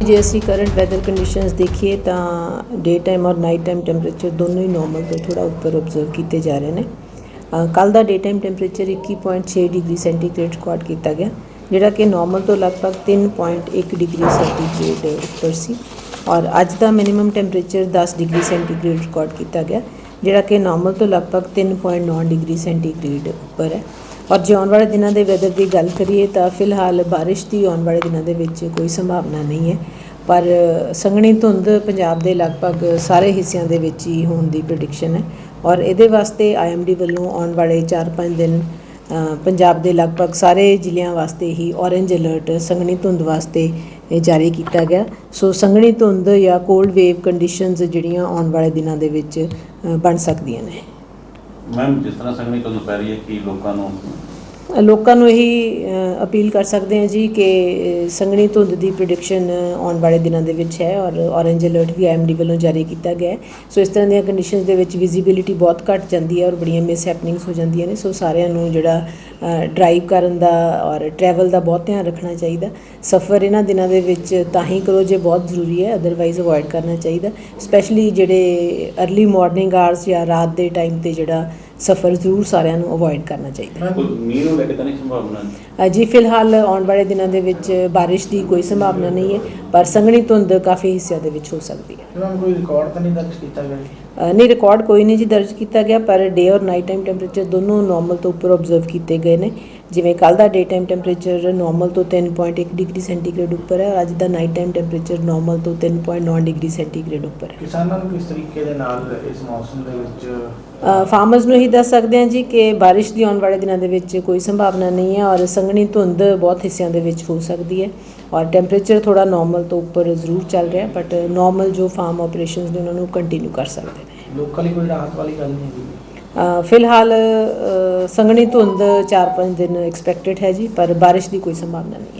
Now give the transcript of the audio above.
ਜੇ ਅਸੀਂ current weather conditions ਦੇਖੀਏ ਤਾਂ ਡੇ ਟਾਈਮ ਔਰ ਨਾਈਟ ਟਾਈਮ ਟੈਂਪਰੇਚਰ ਦੋਨੋਂ ਹੀ ਨਾਰਮਲ ਤੋਂ ਥੋੜਾ ਉੱਪਰ ਆਬਜ਼ਰਵ ਕੀਤੇ ਜਾ ਰਹੇ ਨੇ। ਕੱਲ ਦਾ day time temperature 21.6 degree centigrade record ਕੀਤਾ ਗਿਆ, ਜਿਹੜਾ ਕਿ ਨਾਰਮਲ ਤੋਂ ਲਗਭਗ 3.1 ਡਿਗਰੀ ਸੈਂਟੀਗ੍ਰੇਡ ਉੱਪਰ ਸੀ ਔਰ ਅੱਜ ਦਾ minimum temperature 10 degree centigrade record ਕੀਤਾ ਗਿਆ, ਜਿਹੜਾ ਕਿ ਨਾਰਮਲ ਤੋਂ ਲਗਭਗ 3.9 ਡਿਗਰੀ ਸੈਂਟੀਗ੍ਰੇਡ ਉੱਪਰ ਹੈ। ਔਰ ਜੇ ਆਉਣ ਵਾਲੇ ਦਿਨਾਂ ਦੇ ਵੈਦਰ ਦੀ ਗੱਲ ਕਰੀਏ ਤਾਂ ਫਿਲਹਾਲ ਬਾਰਿਸ਼ ਦੀ ਆਉਣ ਵਾਲੇ ਦਿਨਾਂ ਦੇ ਵਿੱਚ ਕੋਈ ਸੰਭਾਵਨਾ ਨਹੀਂ ਹੈ। ਪਰ ਸੰਘਣੀ ਧੁੰਦ ਪੰਜਾਬ ਦੇ ਲਗਭਗ ਸਾਰੇ ਹਿੱਸਿਆਂ ਦੇ ਵਿੱਚ ਹੀ ਹੋਣ ਦੀ ਪ੍ਰੈਡਿਕਸ਼ਨ ਹੈ। ਔਰ ਇਹਦੇ ਵਾਸਤੇ ਆਈਐਮਡੀ ਵੱਲੋਂ ਆਉਣ ਵਾਲੇ 4-5 ਦਿਨ ਪੰਜਾਬ ਦੇ ਲਗਭਗ ਸਾਰੇ ਜ਼ਿਲ੍ਹਿਆਂ ਵਾਸਤੇ ਹੀ ਔਰੇਂਜ ਅਲਰਟ ਸੰਘਣੀ ਧੁੰਦ ਵਾਸਤੇ ਜਾਰੀ ਕੀਤਾ ਗਿਆ। ਸੋ ਸੰਘਣੀ ਧੁੰਦ ਜਾਂ ਕੋਲਡ ਵੇਵ ਕੰਡੀਸ਼ਨਸ ਜਿਹੜੀਆਂ ਆਉਣ ਵਾਲੇ ਦਿਨਾਂ ਦੇ ਵਿੱਚ ਬਣ ਸਕਦੀਆਂ ਨੇ। ਮੈਮ ਜਿਸ ਤਰ੍ਹਾਂ ਸੰਗਣੀ ਤੋਂ ਪੈ ਰਹੀ ਹੈ ਕਿ ਲੋਕਾਂ ਨੂੰ ਲੋਕਾਂ ਨੂੰ ਇਹੀ ਅਪੀਲ ਕਰ ਸਕਦੇ ਹਾਂ ਜੀ ਕਿ ਸੰਘਣੀ ਧੁੰਦ ਦੀ ਪ੍ਰੈਡਿਕਸ਼ਨ ਆਉਣ ਵਾਲੇ ਦਿਨਾਂ ਦੇ ਵਿੱਚ ਹੈ ਔਰ ਔਰੇਂਜ ਅਲਰਟ ਵੀ ਆਈਐਮਡੀ ਵੱਲੋਂ ਜਾਰੀ ਕੀਤਾ ਗਿਆ ਹੈ। ਸੋ ਇਸ ਤਰ੍ਹਾਂ ਦੀਆਂ ਕੰਡੀਸ਼ਨਸ ਦੇ ਵਿੱਚ ਵਿਜ਼ਿਬਿਲਿਟੀ ਬਹੁਤ ਘੱਟ ਜਾਂਦੀ ਹੈ ਔਰ ਬੜੀਆਂ ਮਿਸ ਹੈਪਨਿੰਗਸ ਹੋ ਜਾਂਦੀਆਂ ਨੇ। ਸੋ ਸਾਰਿਆਂ ਨੂੰ ਜਿਹੜਾ ਡਰਾਈਵ ਕਰਨ ਦਾ ਔਰ ਟਰੈਵਲ ਦਾ ਬਹੁਤ ਧਿਆਨ ਰੱਖਣਾ ਚਾਹੀਦਾ। ਸਫ਼ਰ ਇਹਨਾਂ ਦਿਨਾਂ ਦੇ ਵਿੱਚ ਤਾਂ ਹੀ ਕਰੋ ਜੇ ਬਹੁਤ ਜ਼ਰੂਰੀ ਹੈ ਅਦਰਵਾਈਜ਼ ਅਵੋਇਡ ਕਰਨਾ ਚਾਹੀਦਾ। ਸਪੈਸ਼ਲੀ ਜਿਹੜੇ अर्ਲੀ ਮਾਰਨਿੰਗ ਆਰਸ ਜਾਂ ਰਾਤ ਦੇ ਟਾਈਮ ਤੇ ਜਿਹੜਾ ਸਫ਼ਰ ਜ਼ਰੂਰ ਸਾਰਿਆਂ ਨੂੰ ਅਵੋਇਡ ਕਰਨਾ ਚਾਹੀਦਾ ਕੋਈ ਮੀਂਹ ਨੂੰ ਲੈ ਕੇ ਤਾਂ ਨਹੀਂ ਸੰਭਾਵਨਾ ਅ, ਜੀ ਫਿਲਹਾਲ ਆਉਣ ਵਾਲੇ ਦਿਨਾਂ ਦੇ ਵਿੱਚ ਬਾਰਿਸ਼ ਦੀ ਕੋਈ ਸੰਭਾਵਨਾ ਨਹੀਂ ਹੈ ਪਰ ਸੰਘਣੀ ਧੁੰਦ ਕਾਫੀ ਹਿੱਸਿਆਂ ਦੇ ਵਿੱਚ ਹੋ ਸਕਦੀ ਹੈ। ਇਹਨਾਂ ਨੂੰ ਕੋਈ ਰਿਕਾਰਡ ਤਾਂ ਨਹੀਂ ਦਰਜ ਕੀਤਾ ਗਿਆ ਜੀ? ਅ, ਨਹੀਂ ਰਿਕਾਰਡ ਕੋਈ ਨਹੀਂ ਜੀ ਦਰਜ ਕੀਤਾ ਗਿਆ ਪਰ ਡੇ ਔਰ ਨਾਈਟ ਟਾਈਮ ਟੈਂਪਰੇਚਰ ਦੋਨੋਂ ਨਾਰਮਲ ਤੋਂ ਉੱਪਰ ਆਬਜ਼ਰਵ ਕੀਤੇ ਗਏ ਨੇ। ਜਿਵੇਂ ਕੱਲ ਦਾ ਡੇ ਟਾਈਮ ਟੈਂਪਰੇਚਰ ਨਾਰਮਲ ਤੋਂ 3.1 ਡਿਗਰੀ ਸੈਂਟੀਗ੍ਰੇਡ ਉੱਪਰ ਹੈ ਅੱਜ ਦਾ ਨਾਈਟ ਟਾਈਮ ਟੈਂਪਰੇਚਰ ਨਾਰਮਲ ਤੋਂ 3.9 ਡਿਗਰੀ ਸੈਂਟੀਗ੍ਰੇਡ ਉੱਪਰ ਹੈ। ਕਿਸਾਨਾਂ ਨੂੰ ਕਿਸ ਤਰੀਕੇ ਦੇ ਨਾਲ ਇਸ ਮੌਸਮ ਦੇ ਵਿੱਚ ਫਾਰਮਰਸ ਨੂੰ ਹੀ ਦੱਸ ਸਕਦੇ ਹਾਂ ਜੀ ਕਿ ਬਾਰਿਸ਼ ਦੀ ਆਉਣ ਵਾਲੇ ਦਿਨਾਂ ਦੇ ਵਿੱਚ ਕੋਈ ਸੰਭਾਵਨਾ ਨਹੀਂ ਹੈ ਔਰ ਸੰਘਣੀ ਧੁੰਦ ਬਹੁਤ ਹਿੱਸਿਆਂ ਦੇ ਵਿੱਚ ਹੋ ਸਕਦੀ ਹੈ ਔਰ ਟੈਂਪਰੇਚਰ ਥੋੜਾ ਨਾਰਮਲ ਤੋਂ ਉੱਪਰ ਜ਼ਰੂਰ ਚੱਲ ਰਿਹਾ ਬਟ ਨਾਰਮਲ ਜੋ ਫਾਰਮ ਆਪਰੇਸ਼ਨਸ ਨੇ ਉਹਨਾਂ ਨੂੰ ਕੰਟੀਨਿਊ ਕਰ ਸਕਦੇ ਨੇ। ਲੋਕਾਂ ਲਈ ਕੋਈ ਰਾਹਤ ਵਾਲੀ ਗੱਲ ਨਹੀਂ ਅ, ਫਿਲਹਾਲ ਸੰਘਣੀ ਧੁੰਦ 4-5 ਦਿਨ ਐਕਸਪੈਕਟਡ ਹੈ ਜੀ, ਪਰ ਬਾਰਿਸ਼ ਦੀ ਕੋਈ ਸੰਭਾਵਨਾ ਨਹੀਂ ਹੈ।